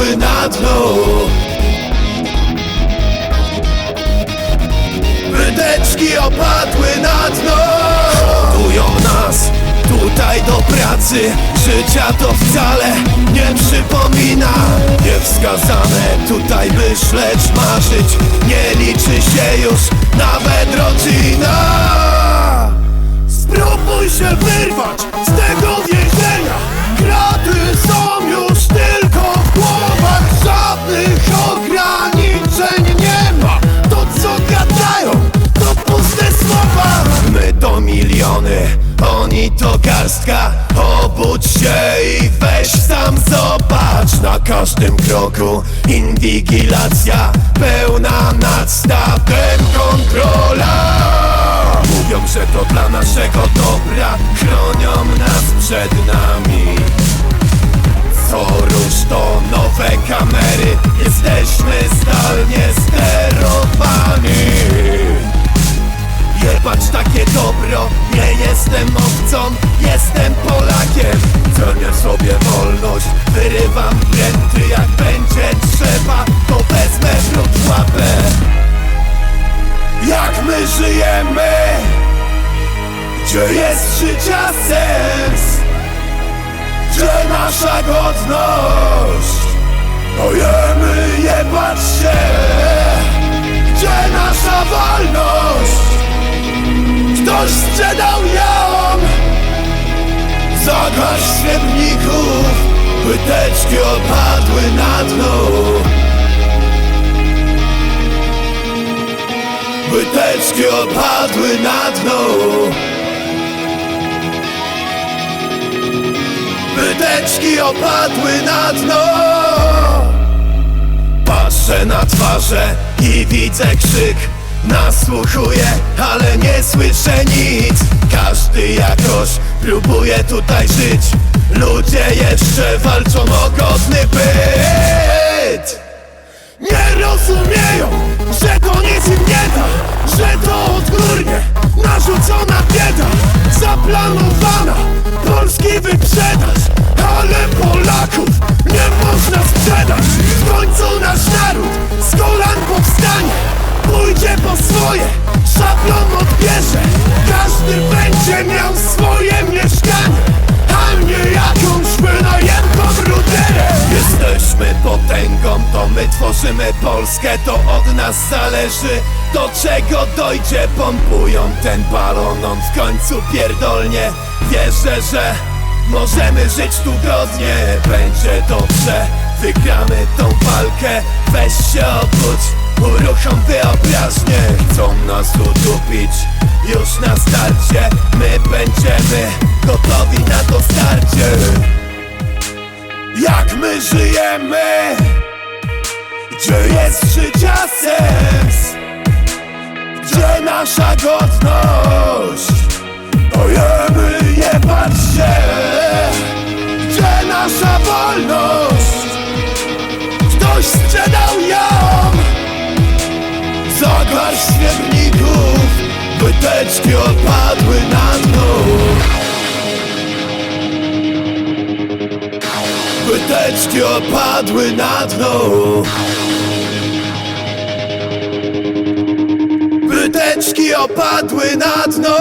opadły na dno. Wydeczki opadły na dno. Hodują nas tutaj do pracy. Życia to wcale nie przypomina. Niewskazane tutaj myśleć, marzyć. Nie liczy się już nawet rodzina się i weź sam zobacz Na każdym kroku. Inwigilacja Pełna nad stawem kontrola. Mówią, że to dla naszego dobra. Chronią nas przed nami. Co rusz to nowe kamery. Jesteśmy zdalnie sterowani. Jebać takie dobro. Nie jestem owcą, jestem Polakiem Cenię sobie wolność. Wyrywam pręty jak będzie trzeba To wezmę w łapę. Jak my żyjemy? Gdzie jest życia sens? Gdzie nasza godność? Ojemy jebać się. Gdzie nasza wolność? Ktoś sprzedał Wyteczki opadły na dno. Wyteczki opadły na dno. Wyteczki opadły na dno. Patrzę na twarze i widzę krzyk. Nasłuchuję, ale nie słyszę nic. Każdy jakoś próbuje tutaj żyć Ludzie jeszcze walczą o godny byt. Nie rozumieją, że to nic im nie da Że to odgórnie narzucona bieda Zaplanowana polski wyprzedaż Ale Polaków nie można sprzedać. W końcu nasz naród z kolan powstanie Pójdzie po swoje, my tworzymy Polskę To od nas zależy, do czego dojdzie Pompują ten balon, on w końcu pierdolnie. Wierzę, że możemy żyć tu godnie. Będzie dobrze, wygramy tą walkę. Weź się obudź, uruchom wyobraźnię. Chcą nas udupić, już na starcie. My będziemy gotowi na to starcie. Jak my żyjemy Gdzie jest życia sens Gdzie nasza godność? Ojemy jebać się Gdzie nasza wolność? Ktoś sprzedał ją. Za garść srebrników Wyteczki opadły na dno Wyteczki opadły na dno Wyteczki opadły na dno